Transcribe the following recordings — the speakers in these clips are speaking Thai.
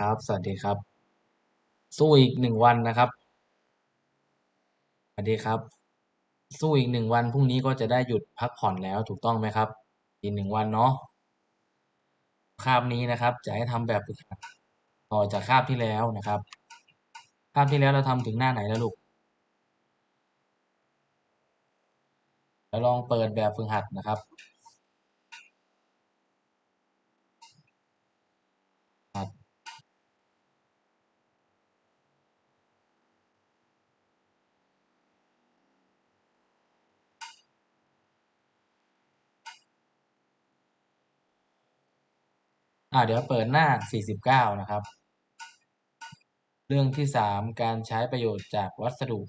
ครับ สวัสดีครับ สู้อีกหนึ่งวันนะครับ สวัสดีครับ สู้อีกหนึ่งวันพรุ่งนี้ก็จะได้หยุดพักผ่อนแล้วถูกต้องไหมครับ อีกหนึ่งวันเนาะคาบนี้นะครับ จะให้ทำแบบฝึกหัดต่อจากคาบที่แล้วนะครับคาบที่แล้วเราทำถึงหน้าไหนแล้วลูกแล้วลองเปิดแบบฝึกหัดนะครับ อ่าเดี๋ยวเปิดหน้า 49 นะครับ เรื่องที่ 3 การใช้ประโยชน์จากวัสดุ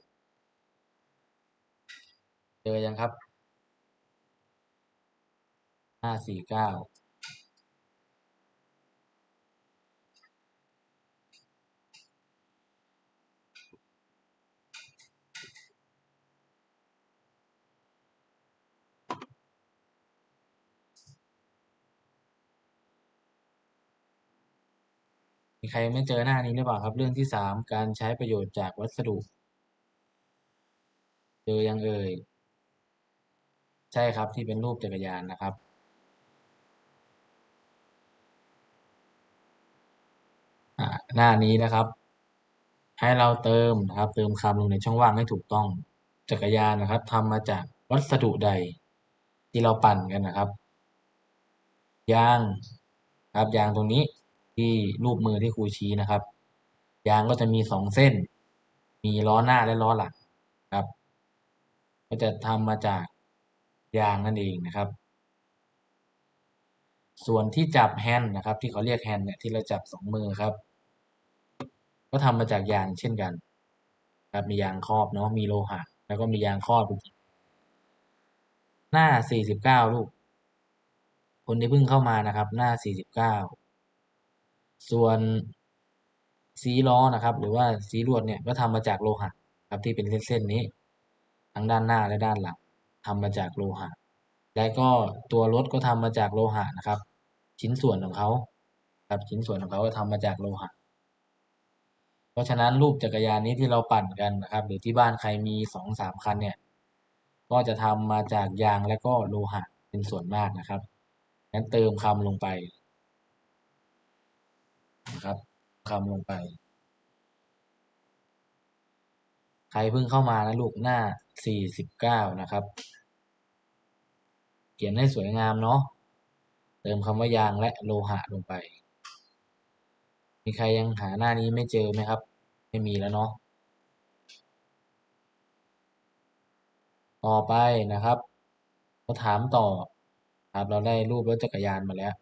เจอยังครับ 549 มีใครไม่เจอหน้านี้หรือเปล่าครับ เรื่องที่3การใช้ประโยชน์จากวัสดุ เจอยังเอ่ย ใช่ครับที่เป็นรูปจักรยานนะครับ หน้านี้นะครับ ให้เราเติมนะครับ เติมคำลงในช่องว่างให้ถูกต้องจักรยานนะครับทำมาจากวัสดุใด ที่เราปั่นกันนะครับ ยางครับยางตรงนี้ ที่รูปมือที่ครูชี้นะครับ ยางก็จะมีสองเส้น มีล้อหน้าและล้อหลังครับ ก็จะทำมาจากยางนั่นเองนะครับ ส่วนที่จับแฮนด์นะครับ ที่เขาเรียกแฮนด์เนี่ยที่เราจับสองมือครับ ก็ทำมาจากยางเช่นกัน ครับมียางครอบเนาะมีโลหะแล้วก็มียางครอบหน้าสี่สิบเก้าลูก คนที่เพิ่งเข้ามานะครับ หน้าสี่ ส่วนสีล้อนะครับ หรือว่าสีลวดเนี่ยก็ทำมาจากโลหะครับที่เป็นเส้นๆนี้ ทั้งด้านหน้าและด้านหลังทำมาจากโลหะ และก็ตัวรถก็ทำมาจากโลหะนะครับ ชิ้นส่วนของเขาครับชิ้นส่วนของเขาก็ทำมาจากโลหะ เพราะฉะนั้นรูปจักรยานนี้ที่เราปั่นกันนะครับ หรือที่บ้านใครมีสองสามคันเนี่ย ก็จะทำมาจากยางและก็โลหะเป็นส่วนมากนะครับงั้นเติมคำลงไป นะครับคำลงไป ใครเพิ่งเข้ามานะลูกหน้าสี่สิบเก้านะครับ เขียนให้สวยงามเนาะเติมคำว่ายางและโลหะลงไป มีใครยังหาหน้านี้ไม่เจอไหมครับ ไม่มีแล้วเนาะต่อไปนะครับเราถามต่อครับเราได้รูปรถจักรยานมาแล้ว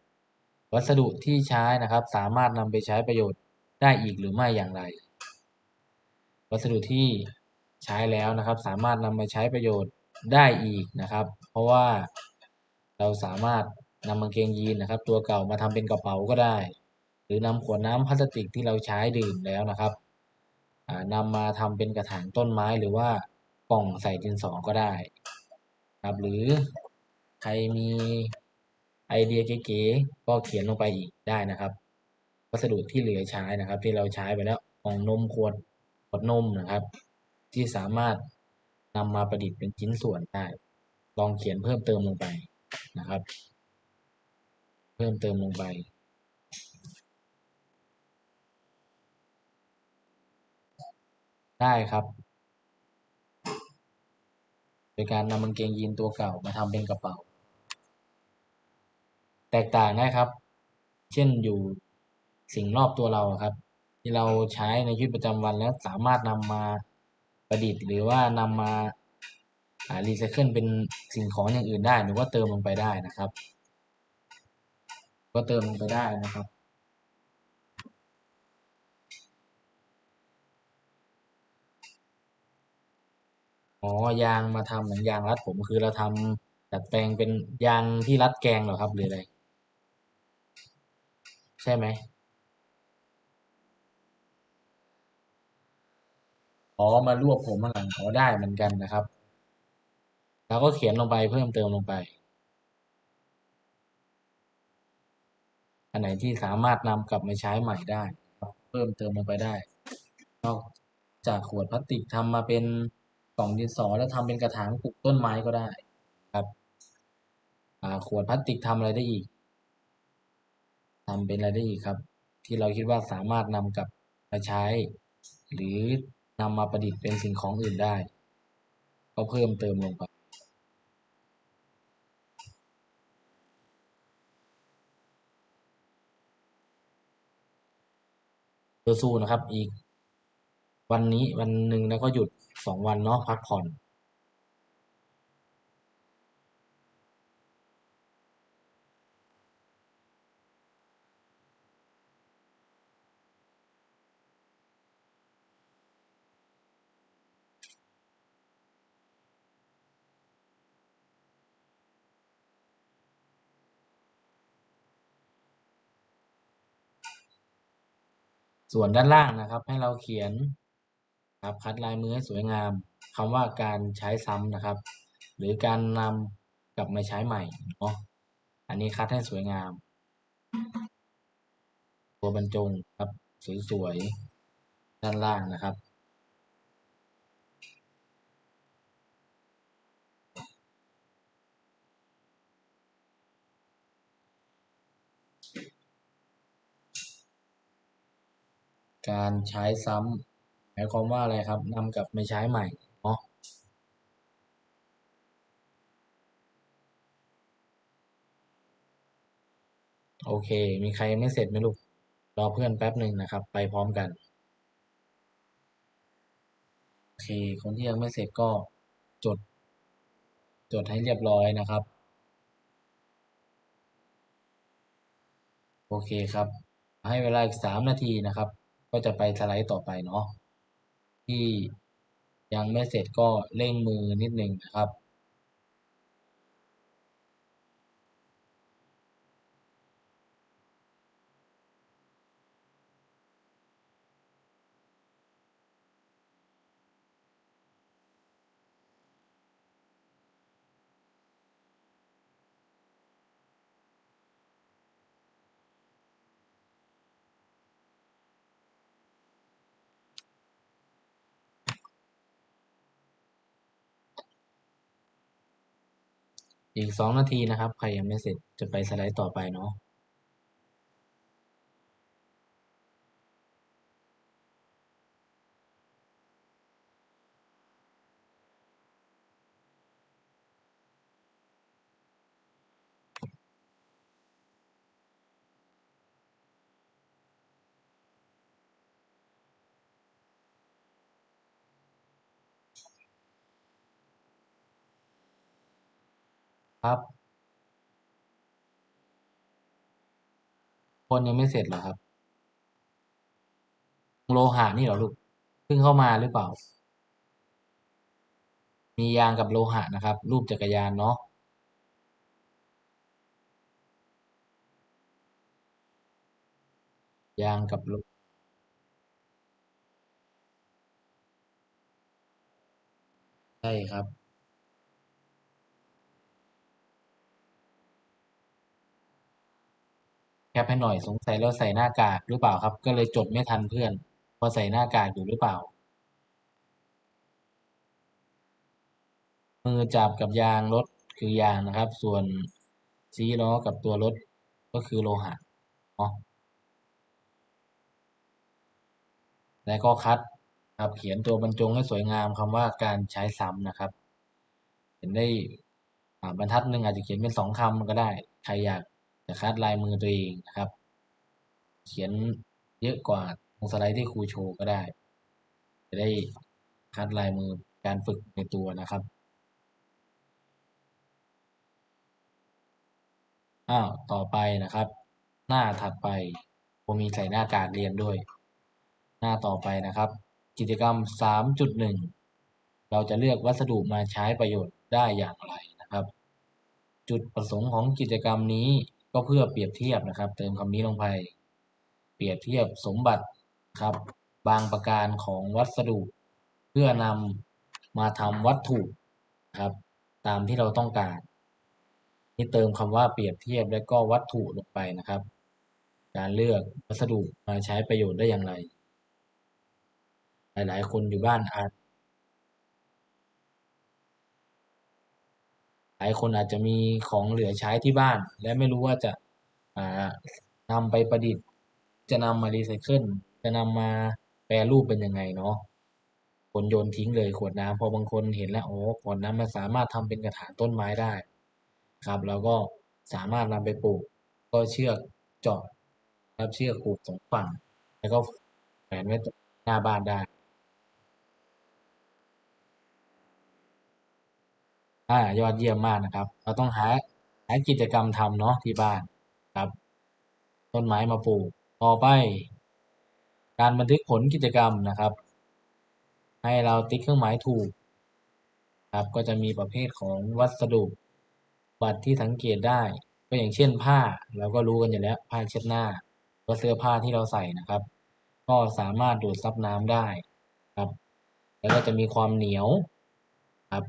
วัสดุที่ใช้นะครับ สามารถนำไปใช้ประโยชน์ได้อีกหรือไม่อย่างไร วัสดุที่ใช้แล้วนะครับ สามารถนำมาใช้ประโยชน์ได้อีกนะครับ เพราะว่าเราสามารถนำกางเกงยีนนะครับ ตัวเก่ามาทำเป็นกระเป๋าก็ได้ หรือนำขวดน้ำพลาสติกที่เราใช้ดื่มแล้วนะครับนำมาทำเป็นกระถางต้นไม้หรือว่ากล่องใส่ดินสอก็ได้ครับหรือใครมี ไอเดียเก๋ๆก็เขียนลงไปอีกได้นะครับ วัสดุที่เหลือใช้นะครับ ที่เราใช้ไปแล้วกองนมขวดขวดนมนะครับ ที่สามารถนำมาประดิษฐ์เป็นชิ้นส่วนได้ ลองเขียนเพิ่มเติมลงไปนะครับ เพิ่มเติมลงไปได้ครับ โดยการนำกางเกงยีนตัวเก่ามาทำเป็นกระเป๋า แตกต่างได้ครับ เช่นอยู่สิ่งรอบตัวเราครับ ที่เราใช้ในชีวิตประจำวันแล้วสามารถนำมาประดิษฐ์ หรือว่านำมารีไซเคิลเป็นสิ่งของอย่างอื่นได้ หรือว่าเติมลงไปได้นะครับ ก็เติมลงไปได้นะครับอ๋อยางมาทำเหมือนยางรัดผมคือเราทำดัดแปลงเป็นยางที่รัดแกงเหรอครับหรืออะไร ใช่ไหมอ๋อมารวบผมมาหลังขอได้เหมือนกันนะครับ แล้วก็เขียนลงไปเพิ่มเติมลงไป อันไหนที่สามารถนำกลับมาใช้ใหม่ได้ เพิ่มเติมลงไปได้ นอกจากขวดพลาสติกทำมาเป็นกล่องดินสอแล้วทำเป็นกระถางปลูกต้นไม้ก็ได้ครับขวดพลาสติกทำอะไรได้อีก ทำเป็นอะไรได้อีกครับ ที่เราคิดว่าสามารถนำกลับมาใช้ หรือนำมาประดิษฐ์เป็นสิ่งของอื่นได้ ก็เพิ่มเติมลงไปสู้นะครับอีกวันนี้วันหนึ่งแล้วก็หยุดสองวันเนาะพักผ่อน ส่วนด้านล่างนะครับ ให้เราเขียนครับคัดลายมือให้สวยงามคำว่าการใช้ซ้ำนะครับ หรือการนำกลับมาใช้ใหม่เนาะอันนี้คัดให้สวยงาม ตัวบรรจงครับสวยๆด้านล่างนะครับ การใช้ซ้ำหมายความว่าอะไรครับนำกลับมาใช้ใหม่เนาะโอเค มีใครไม่เสร็จไหมลูก รอเพื่อนแป๊บหนึ่งนะครับ ไปพร้อมกัน โอเค คนที่ยังไม่เสร็จก็จด จดให้เรียบร้อยนะครับ โอเคครับ ให้เวลาอีกสามนาทีนะครับ ก็จะไปสไลด์ต่อไปเนาะที่ยังไม่เสร็จก็เร่งมือนิดนึงนะครับ อีกสองนาทีนะครับ ใครยังไม่เสร็จจะไปสไลด์ต่อไปเนาะ ครับคนยังไม่เสร็จเหรอครับ โลหะนี่เหรอลูกเพิ่งเข้ามาหรือเปล่า มียางกับโลหะนะครับ รูปจักรยานเนาะยางกับโลใช่ครับ แค ปให้หน่อยสงสัยเราใส่หน้ากากหรือเปล่าครับ ก็เลยจดไม่ทันเพื่อนพอใส่หน้ากากอยู่หรือเปล่า มือจับกับยางรถคือยางนะครับ ส่วนชี้ล้อกับตัวรถก็คือโลหะเนาะแล้วก็คัดครับเขียนตัวบรรจงให้สวยงามคำว่าการใช้ซ้ำนะครับ เห็นได้บรรทัดหนึ่งอาจจะเขียนเป็นสองคำก็ได้ ใครอยาก จะคัดลายมือตัวเองนะครับ เขียนเยอะกว่าตรงสไลด์ที่ครูโชว์ก็ได้ จะได้คัดลายมือการฝึกในตัวนะครับอ้าวต่อไปนะครับ หน้าถัดไปผมมีใส่หน้ากากเรียนด้วย หน้าต่อไปนะครับ กิจกรรม 3.1 เราจะเลือกวัสดุมาใช้ประโยชน์ได้อย่างไรนะครับ จุดประสงค์ของกิจกรรมนี้ ก็เพื่อเปรียบเทียบนะครับ เติมคำนี้ลงไป เปรียบเทียบสมบัติครับ บางประการของวัสดุ เพื่อนำมาทำวัตถุครับ ตามที่เราต้องการ นี่เติมคำว่าเปรียบเทียบและก็วัตถุลงไปนะครับ การเลือกวัสดุมาใช้ประโยชน์ได้อย่างไร หลายๆ คนอยู่บ้านอาจ หลายคนอาจจะมีของเหลือใช้ที่บ้าน และไม่รู้ว่าจะานำไปประดิษฐ์ จะนำมารีไซเคิลจะนำมาแปรรูปเป็นยังไงเนาะคนโยนทิ้งเลยขวดน้ำพอบางคนเห็นแล้วโอ้ขวดน้ำมันสามารถทำเป็นกระถางต้นไม้ได้ครับแล้วก็สามารถนำไปปลูก ก็เชือกเจาะรับเชือกผูกสองฝั่ง แล้วก็แขวนไว้หน้าบ้านได้ อ่ายอดเยี่ยมมากนะครับ เราต้องหาหากิจกรรมทำเนาะที่บ้านครับ ต้นไม้มาปลูกต่อไป การบันทึกผลกิจกรรมนะครับ ให้เราติ๊กเครื่องหมายถูก ครับก็จะมีประเภทของวัสดุบัตรที่สังเกตได้ ก็อย่างเช่นผ้าเราก็รู้กันอยู่แล้วผ้าเช็ดหน้าก็เสื้อผ้าที่เราใส่นะครับ ก็สามารถดูดซับน้ำได้ครับ แล้วก็จะมีความเหนียวครับ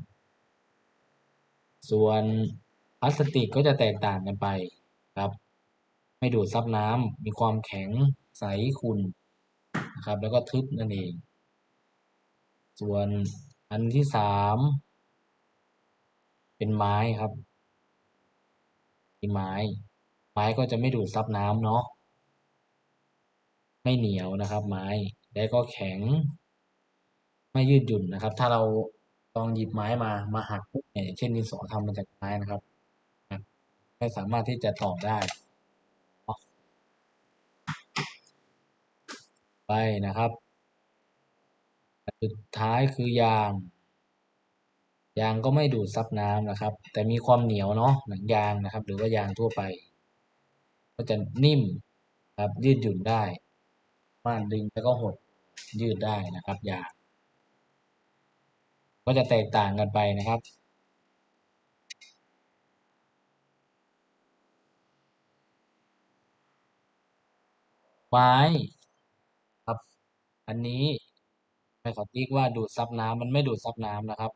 ส่วนพลาสติกก็จะแตกต่างกันไปครับ ไม่ดูดซับน้ำมีความแข็งใสขุ่นนะครับ แล้วก็ทึบนั่นเอง ส่วนอันที่สามเป็นไม้ครับเป็นไม้ ไม้ก็จะไม่ดูดซับน้ำเนาะไม่เหนียวนะครับ ไม้และก็แข็ง ไม่ยืดหยุ่นนะครับ ถ้าเรา ลองหยิบไม้มามาหักปุ๊บอย่างเช่นดินสอทำมาจากไม้นะครับไม่สามารถที่จะต่อได้ไปนะครับสุดท้ายคือยาง ยางก็ไม่ดูดซับน้ำนะครับ แต่มีความเหนียวเนาะหนังยางนะครับ หรือว่ายางทั่วไป ก็จะนิ่มครับยืดหยุ่นได้ม่านดึงแล้วก็หดยืดได้นะครับยาง ก็จะแตกต่างกันไปนะครับไม้ครับ อันนี้ให้เขาติ๊กว่าดูดซับน้ำมันไม่ดูดซับน้ำนะครับ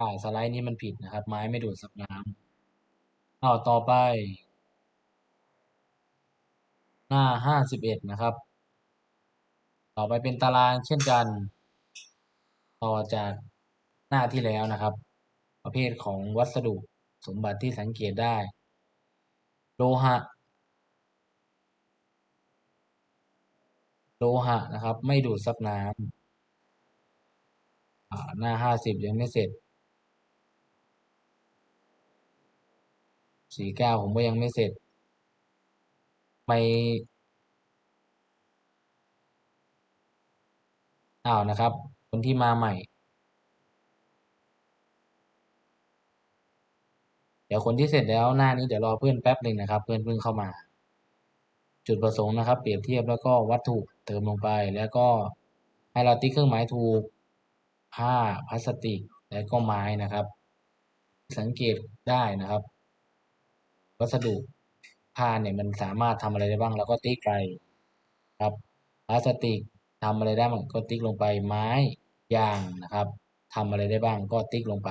อ่าสไลด์นี้มันผิดนะครับ ไม้ไม่ดูดซับน้ำเอาต่อไป หน้าห้าสิบเอ็ดนะครับ ต่อไปเป็นตารางเช่นกัน ต่อจากหน้าที่แล้วนะครับ ประเภทของวัสดุสมบัติที่สังเกตได้ โลหะ โลหะนะครับ ไม่ดูดซับน้ำหน้าห้าสิบยังไม่เสร็จสี่เก้าผมก็ยังไม่เสร็จไป อ้าวนะครับ คนที่มาใหม่ เดี๋ยวคนที่เสร็จแล้วหน้านี้เดี๋ยวรอเพื่อนแป๊บหนึ่งนะครับ เพื่อนเพิ่งเข้ามา จุดประสงค์นะครับ เปรียบเทียบแล้วก็วัตถุเติมลงไปแล้วก็ให้เราติ๊กเครื่องหมายถูก ผ้าพลาสติกและก็ไม้นะครับ สังเกตได้นะครับ วัสดุผ้าเนี่ยมันสามารถทำอะไรได้บ้างเราก็ติ๊กไปครับพลาสติก ทำอะไรได้บ้างก็ติ๊กลงไปไม้ยางนะครับทำอะไรได้บ้างก็ติ๊กลงไป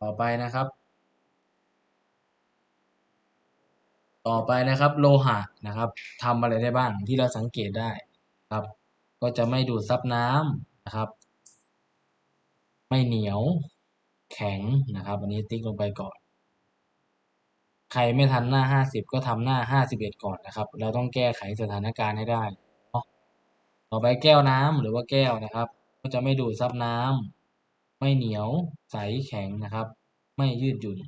ต่อไปนะครับ ต่อไปนะครับโลหะนะครับทำอะไรได้บ้างที่เราสังเกตได้ครับ ก็จะไม่ดูดซับน้ำนะครับ ไม่เหนียวแข็งนะครับอันนี้ติ๊กลงไปก่อน ใครไม่ทันหน้าห้าสิบก็ทำหน้าห้าสิบเอ็ดก่อนนะครับ เราต้องแก้ไขสถานการณ์ให้ได้ ต่อไปแก้วน้ำหรือว่าแก้วนะครับ ก็จะไม่ดูดซับน้ำไม่เหนียวใสแข็งนะครับ ไม่ยืดหยุ่น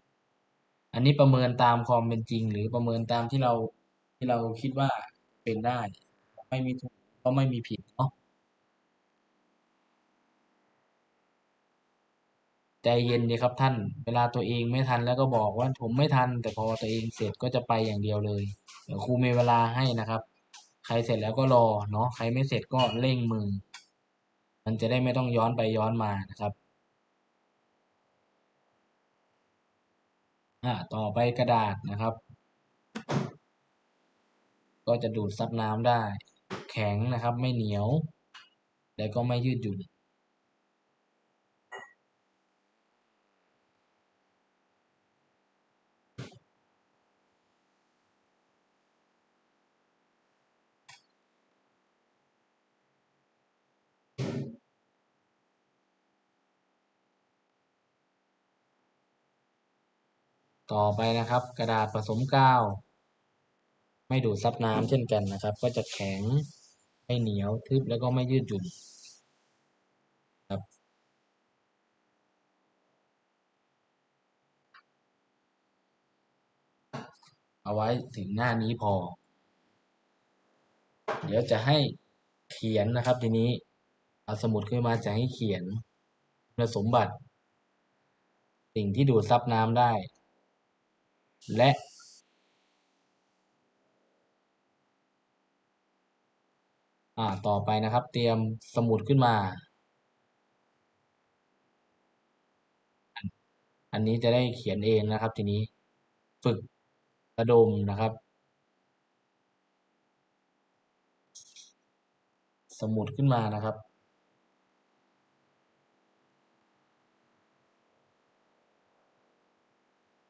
อันนี้ประเมินตามความเป็นจริง หรือประเมินตามที่เราที่เราคิดว่าเป็นได้ ไม่มีถูกก็ไม่มีผิดเนาะใจเย็นดีครับท่าน เวลาตัวเองไม่ทันแล้วก็บอกว่าผมไม่ทัน แต่พอตัวเองเสร็จก็จะไปอย่างเดียวเลยเดี๋ยวครูมีเวลาให้นะครับ ใครเสร็จแล้วก็รอเนาะใครไม่เสร็จก็เร่งมือ มันจะได้ไม่ต้องย้อนไปย้อนมานะครับ อ่าต่อไปกระดาษนะครับ ก็จะดูดซับน้ำได้ แข็งนะครับ ไม่เหนียว และก็ไม่ยืดหยุ่น ต่อไปนะครับ กระดาษผสมกาว ไม่ดูดซับน้ำเช่นกันนะครับ ก็จะแข็งไม่เหนียวทึบแล้วก็ไม่ยืดหยุ่นครับเอาไว้ถึงหน้านี้พอ เดี๋ยวจะให้เขียนนะครับทีนี้ เอาสมุดขึ้นมาจะให้เขียนคุณสมบัติ สิ่งที่ดูดซับน้ำได้ และ อ่า ต่อไปนะครับ เตรียมสมุดขึ้นมา อันนี้จะได้เขียนเองนะครับ ทีนี้ ฝึกระดมนะครับ สมุดขึ้นมานะครับ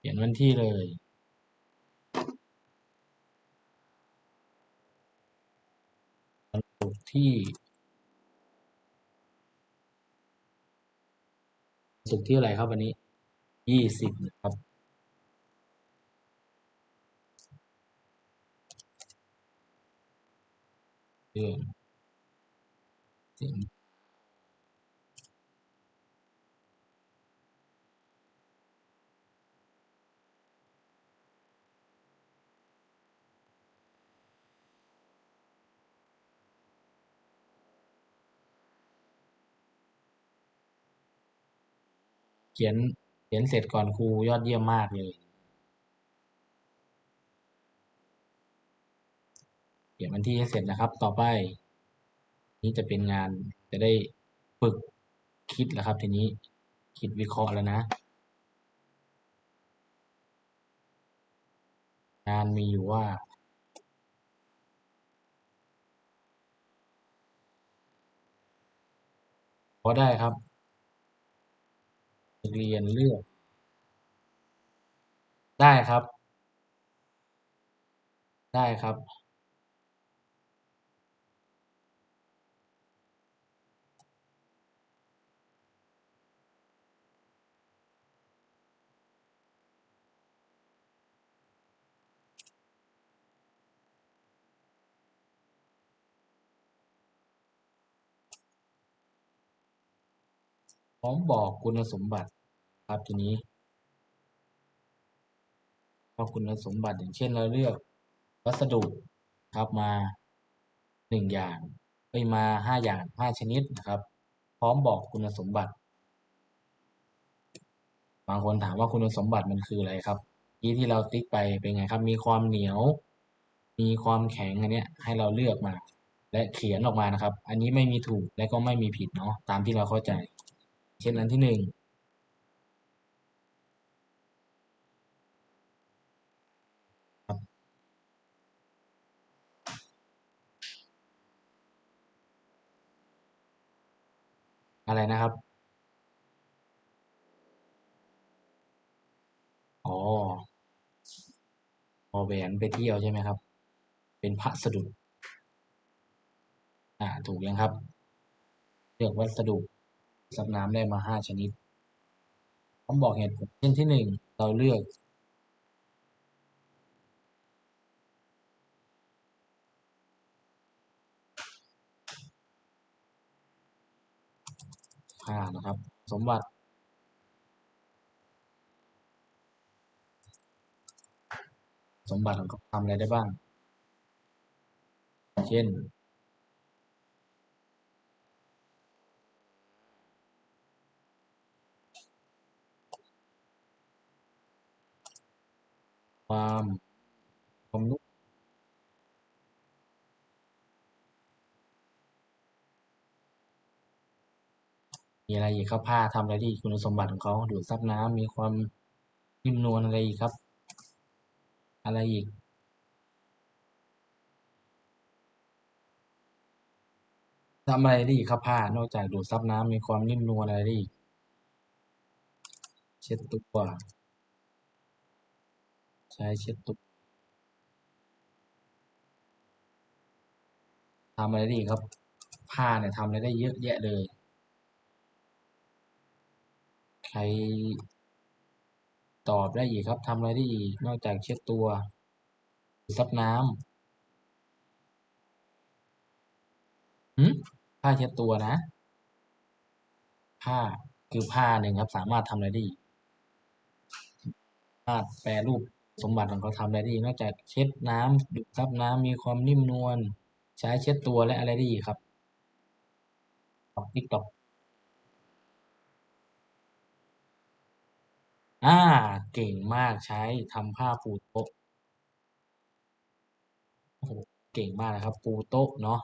เขียนวันที่เลย วันศุกร์ที่ศุกร์ที่อะไรครับวันนี้ยี่สิบนะครับ เดือนสิง ขียนเขียนเสร็จก่อนครูยอดเยี่ยมมากเลย เขียนวันที่ให้เสร็จนะครับ ต่อไป นี้จะเป็นงานจะได้ฝึกคิดแล้วครับ ทีนี้คิดวิเคราะห์แล้วนะ งานมีอยู่ว่าพอได้ครับ เรียนเลือก ได้ครับ ได้ครับ พร้อมบอกคุณสมบัติ ครับทีนี้ว่าคุณสมบัติอย่างเช่นเราเลือกวัสดุครับมาหนึ่งอย่างไปมาห้าอย่างห้าชนิดนะครับ พร้อมบอกคุณสมบัติ บางคนถามว่าคุณสมบัติมันคืออะไรครับที่ที่เราติ๊กไปเป็นไงครับ มีความเหนียว มีความแข็งอันเนี้ยให้เราเลือกมา และเขียนออกมานะครับ อันนี้ไม่มีถูกและก็ไม่มีผิดเนาะตามที่เราเข้าใจ เช่นอันที่หนึ่ง อะไรนะครับ อ๋อพอแหวนไปเที่ยวใช่ไหมครับ เป็นพระสดุอ่าถูกยังครับ เลือกวัสดุซับน้ำได้มาห้าชนิดผมบอกเหตุผลเช่นที่หนึ่งเราเลือก ค่านะครับ สมบัติ สมบัติของเขาทำอะไรได้บ้าง เช่นความความนุ่ม มีอะไรอีกครับผ้าทำอะไรที่คุณสมบัติของเขาดูดซับน้ำมีความนิ่มนวลอะไรอีกครับ อะไรอีก ทำอะไรได้อีกครับผ้านอกจากดูดซับน้ำมีความนิ่มนวลอะไรได้อีกเช็ดตัวใช้เช็ดตัวทำอะไรได้อีกครับผ้าเนี่ยทำอะไรได้เยอะแยะเลย ใคร ตอบได้อีกครับทำอะไรได้อีกนอกจากเช็ดตัวดูดซับน้ำหืมผ้าเช็ดตัวนะ ผ้าคือผ้าหนึ่งครับ สามารถทำอะไรได้อีกสามารถแปรรูปสมบัติของเขาทำอะไรได้อีกนอกจากเช็ดน้ำดูดซับน้ำมีความนิ่มนวลใช้เช็ดตัวและอะไรได้อีกครับติ๊กต็อก อ่า เก่งมากใช้ทำผ้าปูโต๊ะ โอ้โห เก่งมากนะครับ ปูโต๊ะเนาะ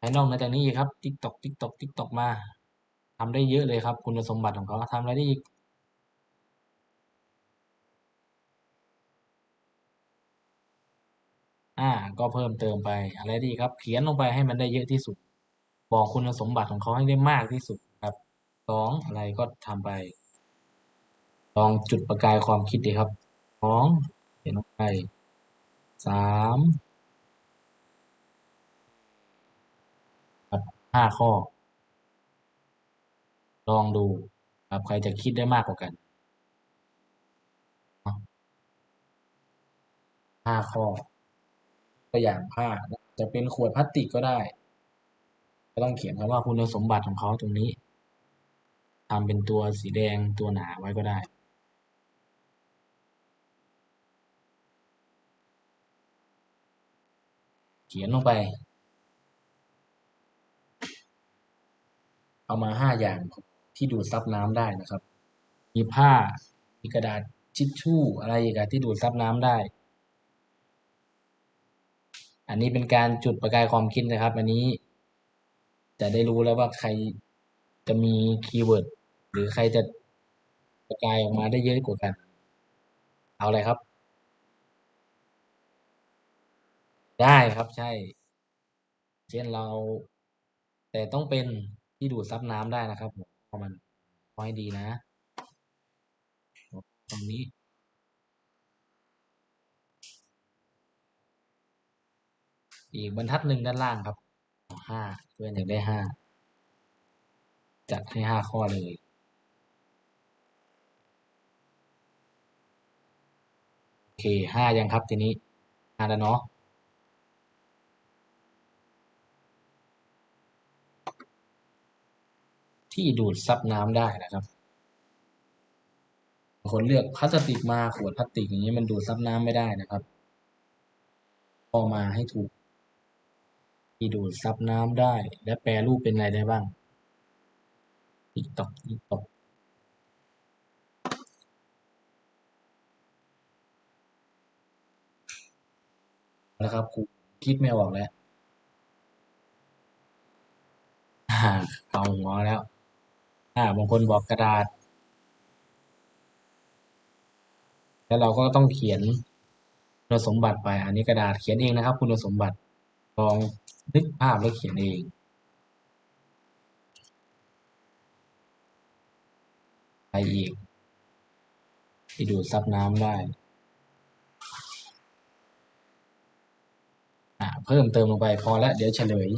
ภายนอกมาจากนี้อีกครับ ติ๊กตอกติ๊กตอกติ๊กตอกมาทำได้เยอะเลยครับ คุณสมบัติของเขาทำอะไรได้อีกอ่า ก็เพิ่มเติมไปอะไรดีครับ เขียนลงไปให้มันได้เยอะที่สุด บอกคุณสมบัติของเขาให้ได้มากที่สุดครับสองอะไรก็ทำไป ลองจุดประกายความคิดดีครับสองเขียนลงไปสามห้าข้อ ลองดูครับใครจะคิดได้มากกว่ากันห้าข้อตัวอย่างผ้าจะเป็นขวดพลาสติกก็ได้ ก็ต้องเขียนคำว่าคุณสมบัติของเขาตรงนี้ทำเป็นตัวสีแดงตัวหนาไว้ก็ได้ เขียนลงไป เอามาห้าอย่างที่ดูดซับน้ำได้นะครับ มีผ้า มีกระดาษทิชชู่อะไรอีกอะที่ดูดซับน้ำได้ อันนี้เป็นการจุดประกายความคิดนะครับ อันนี้ จะได้รู้แล้วว่าใครจะมีคีย์เวิร์ดหรือใครจะประกายออกมาได้เยอะกว่ากัน เอาอะไรครับ ได้ครับใช่ เช่นเรา แต่ต้องเป็นที่ดูดซับน้ำได้นะครับผมพราะมันพอให้ดีนะ ตรงนี้อีกบรรทัดหนึ่งด้านล่างครับห้าเพื่อนอยากได้ห้าจัดให้ห้าข้อเลย โอเคห้ายังครับทีนี้ห้าแล้วเนาะ ที่ดูดซับน้ำได้นะครับบางคนเลือกพลาสติกมาขวดพลาสติกอย่างนี้มันดูดซับน้ำไม่ได้นะครับพอมาให้ถูก ที่ดูดซับน้ำได้ และแปรรูปเป็นอะไรได้บ้างติ๊กตอกติ๊กตอกแล้วครับครูคิดไม่ออกแล้วเอาหัวแล้ว อ่า บางคนบอกกระดาษ แล้วเราก็ต้องเขียนคุณสมบัติไป อันนี้กระดาษเขียนเองนะครับ คุณสมบัติ ลองนึกภาพแล้วเขียนเองไปอีกที่ดูดซับน้ำได้อ่าเพิ่มเติมลงไปพอแล้วเดี๋ยวเฉลย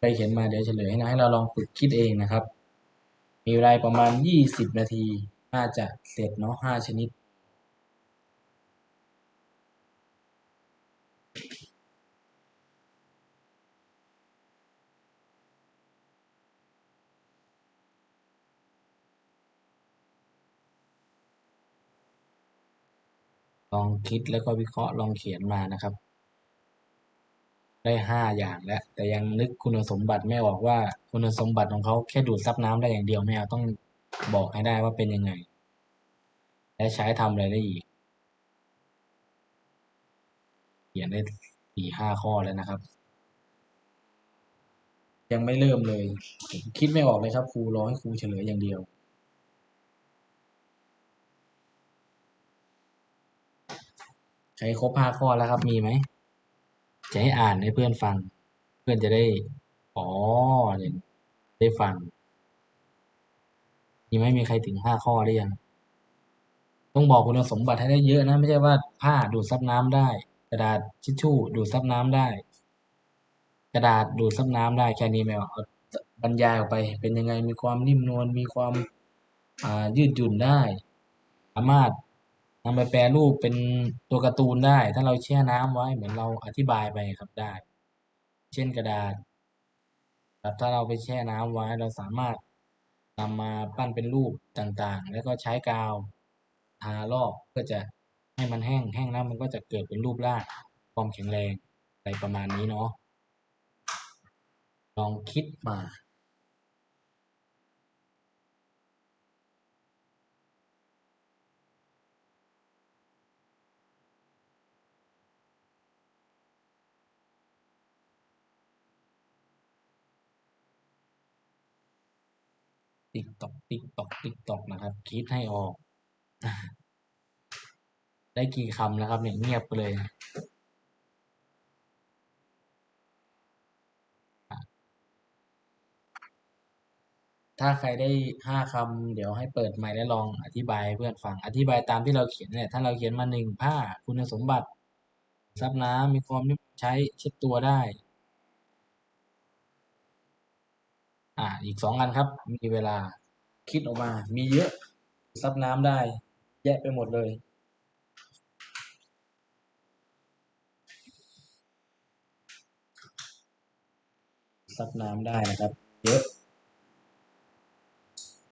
ไปเขียนมาเดี๋ยวเฉลยให้นะให้เราลองฝึกคิดเองนะครับ มีเวลาประมาณยี่สิบนาที น่าจะเสร็จเนาะห้าชนิด ลองคิดแล้วก็วิเคราะห์ลองเขียนมานะครับ ได้ห้าอย่างแล้ว แต่ยังนึกคุณสมบัติไม่ออกว่าคุณสมบัติของเขาแค่ดูดซับน้ำได้อย่างเดียวไม่เอาต้องบอกให้ได้ว่าเป็นยังไง และใช้ทำอะไรได้อีกเขียนได้สี่ห้าข้อแล้วนะครับ ยังไม่เริ่มเลย คิดไม่ออกเลยครับครูรอให้ครูเฉลยอย่างเดียวใช้ครบห้าข้อแล้วครับมีไหม จะให้อ่านให้เพื่อนฟัง เพื่อนจะได้ อ๋อเนี่ยได้ฟังมีไหมมีใครถึงห้าข้อหรือยัง ต้องบอกคุณสมบัติให้ได้เยอะนะ ไม่ใช่ว่าผ้าดูดซับน้ำได้ กระดาษทิชชู่ดูดซับน้ำได้ กระดาษดูดซับน้ำได้แค่นี้ไม่เอาเอาบรรยายออกไป เป็นยังไงมีความนิ่มนวลมีความอ่ายืดหยุ่นได้ สามารถ นำไปแปรรูปเป็นตัวการ์ตูนได้ ถ้าเราแช่น้ำไว้เหมือนเราอธิบายไปครับได้ เช่นกระดาษครับถ้าเราไปแช่น้ำไว้เราสามารถนำมาปั้นเป็นรูปต่างๆ แล้วก็ใช้กาวทารอบเพื่อจะให้มันแห้งแห้งแล้วมันก็จะเกิดเป็นรูปร่างความแข็งแรงอะไรประมาณนี้เนาะลองคิดมา ติ๊กตอกติ๊กตอกติ๊กตอกนะครับคิดให้ออก ได้กี่คำแล้วครับเนี่ยเงียบไปเลยถ้าใครได้ห้าคำเดี๋ยวให้เปิดไมค์แล้วลองอธิบายเพื่อนฟังอธิบายตามที่เราเขียนเนี่ยถ้าเราเขียนมาหนึ่งผ้าคุณสมบัติซับน้ำมีความนิ่มใช้เช็ดตัวได้ อ่าอีกสองอันครับ มีเวลาคิดออกมา มีเยอะซับน้ำได้ แยะไปหมดเลย ซับน้ำได้นะครับ เยอะ